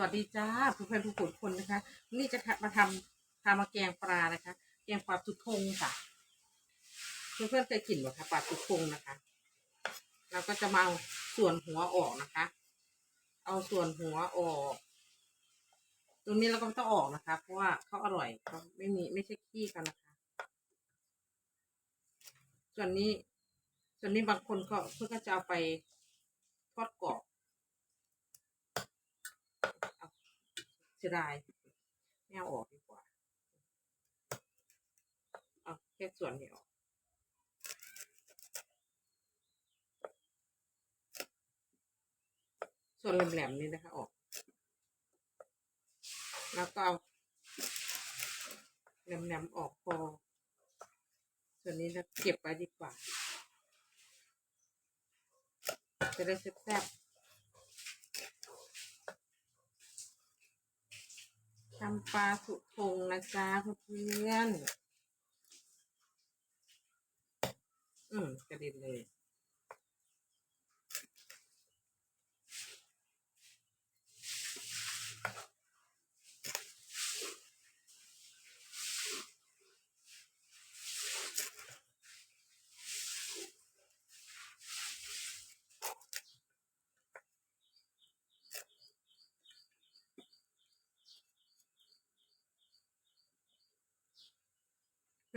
วัสดีจ้าเพื่อนๆทุกคนคนนะคะนี่จะมาทำทำมาแกงปลานะคะ แกงปลาตุทงค่ะ เพื่อนๆเคยกินไหมคะปลาตุทงนะคะ เราก็จะมาเอาส่วนหัวออกนะคะ เอาส่วนหัวออก ตรงนี้เราก็ไม่ต้องออกนะคะ เพราะว่าเขาอร่อยเขาไม่มีไม่ใช่ขี้กันนะคะ ส่วนนี้ ส่วนนี้บางคนก็เพื่อนก็จะเอาไปทอดกรอบเอา เสียดายไม่เอาออกดีกว่า เอาแค่ส่วนนี้ออกส่วนแหลมๆนี่นะคะออก แล้วก็เอาแหลมๆออกพอ ส่วนนี้เราเก็บไว้ดีกว่า จะได้แซ่บๆำปลาสุทงนะจ๊ะเพื่อน อืม กระดิ่นเลย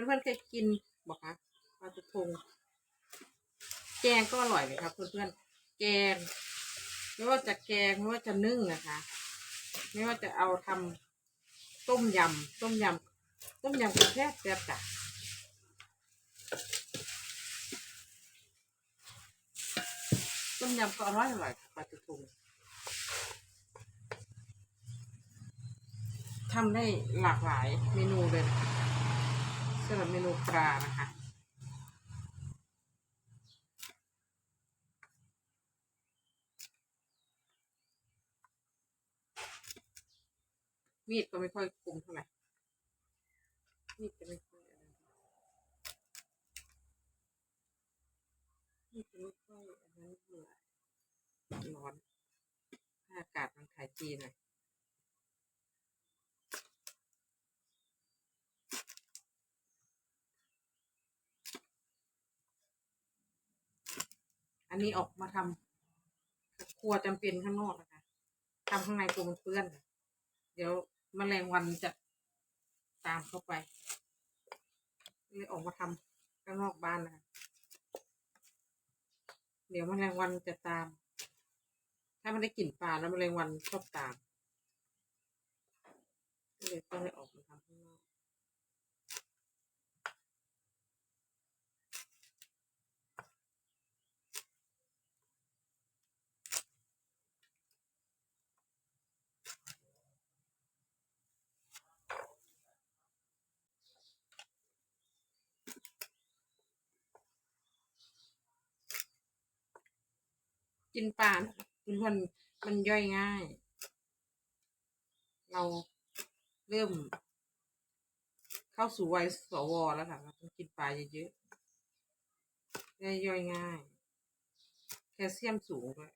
เพื่อนๆเคยกินบอกคะปลาตุทงแกงก็อร่อยเลยครับเพื่อนๆแกงไม่ว่าจะแกงไม่ว่าจะนึ่งนะคะ ไม่ว่าจะเอาทำต้มยำต้มยำต้มยำกระแทกแซ่บจ้ะต้มยำก็อร่อยอร่อยปลาตุทงทำได้หลากหลายเมนูเลยนะคะำหรับเมนูปลานะคะมีดก็ไม่ค่อยคมเท่าไหร่มีดก็ไม่ค่อยอะไรมีดก็ไม่ค่อยอันนั้นเท่าไหร่ร้อนถ้าอากาศมันขายจีนหน่อย อันนี้ออกมาทำครัวจำเป็นข้างนอกนะคะทำข้างในกลัวมันเปื้อน เดี๋ยวมแมลงวันจะตามเข้าไปเลยออกมาทำข้างนอกบ้านนะคะเดี๋ยวมแมลงวันจะตาม ถ้ามันได้กลิ่นปลาแล้วมแมลงวันชอบตามเลยต้องเลยออกมาทำ กินปลาคุณคนมันย่อยง่าย เราเริ่ม เข้าสู่วัยสวแล้วค่ะเราต้องกินปลาเยอะๆได้ย่อยง่าย แคลเซียมสูงด้วย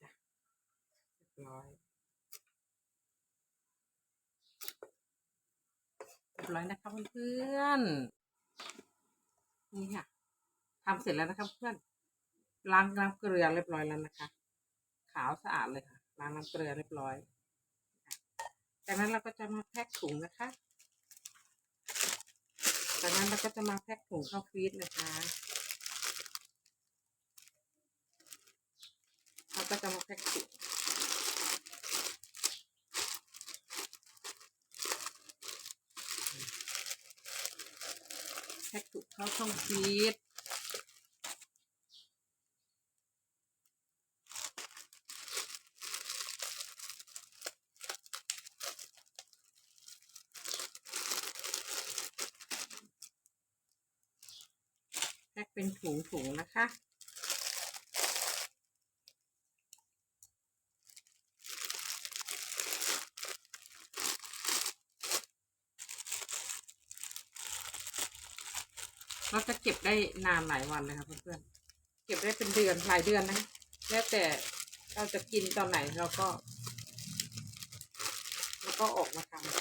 จ้ะเรียบร้อยเรียบร้อยนะครับเพื่อนๆนี่ค่ะทำเสร็จแล้วนะครับเพื่อนล้างน้ำเกลือเรียบร้อยแล้วนะคะ ขาวสะอาดเลยค่ะล้างน้ำเกลือเรียบร้อย จากนั้นเราก็จะมาแพ็คถุงนะคะ จากนั้นเราก็จะมาแพ็คถุงเข้าฟรีซนะคะเราก็จะมาแพ็คถุง แพ็กถูกเข้าช่องฟีดแพ็กเป็นถุงๆนะคะ เราจะเก็บได้นานหลายวันเลยค่ะเพื่อนๆเก็บได้เป็นเดือนหลายเดือนนะ แล้วแต่เราจะกินตอนไหนเราก็เราก็ออกมาทำ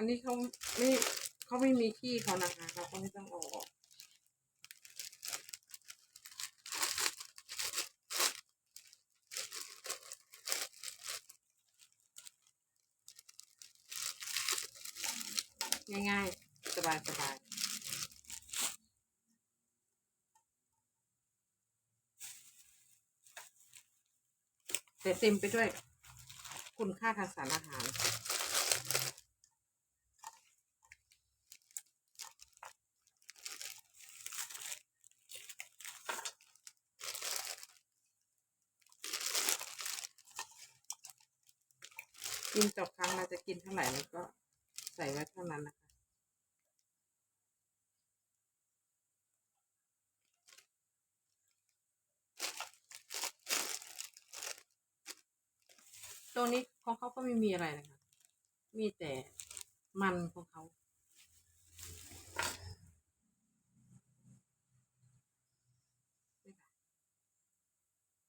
อันนี้เขาไม่เขาไม่มีที่เขานะคะเขาก็ไม่ต้องอออกง่ายๆ สบายสบายแต่เต็มไปด้วยคุณค่าทางสารอาหาร กินต่อครั้งเราจะกินเท่าไหร่เราก็ใส่ไว้เท่านั้นนะคะตัวนี้ของเขาก็ไม่มีอะไรนะคะ มีแต่มันของเขา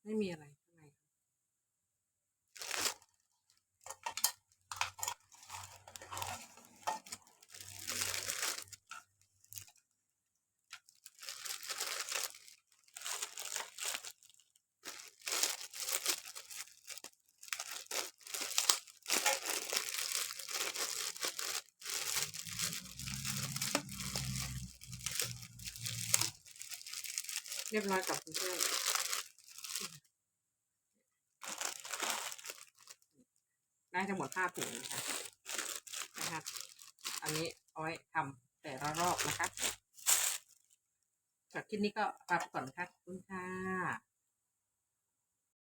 ไม่มีอะไร เรียบร้อยกับเพื่อนๆได้ทั้งหมดห้าถุงนะคะนะคะอันนี้เอาไว้ทำแต่ละรอบนะคะสำหรับคลิปนี้ก็ลาไปก่อนนะคะขอบคุณค่ะ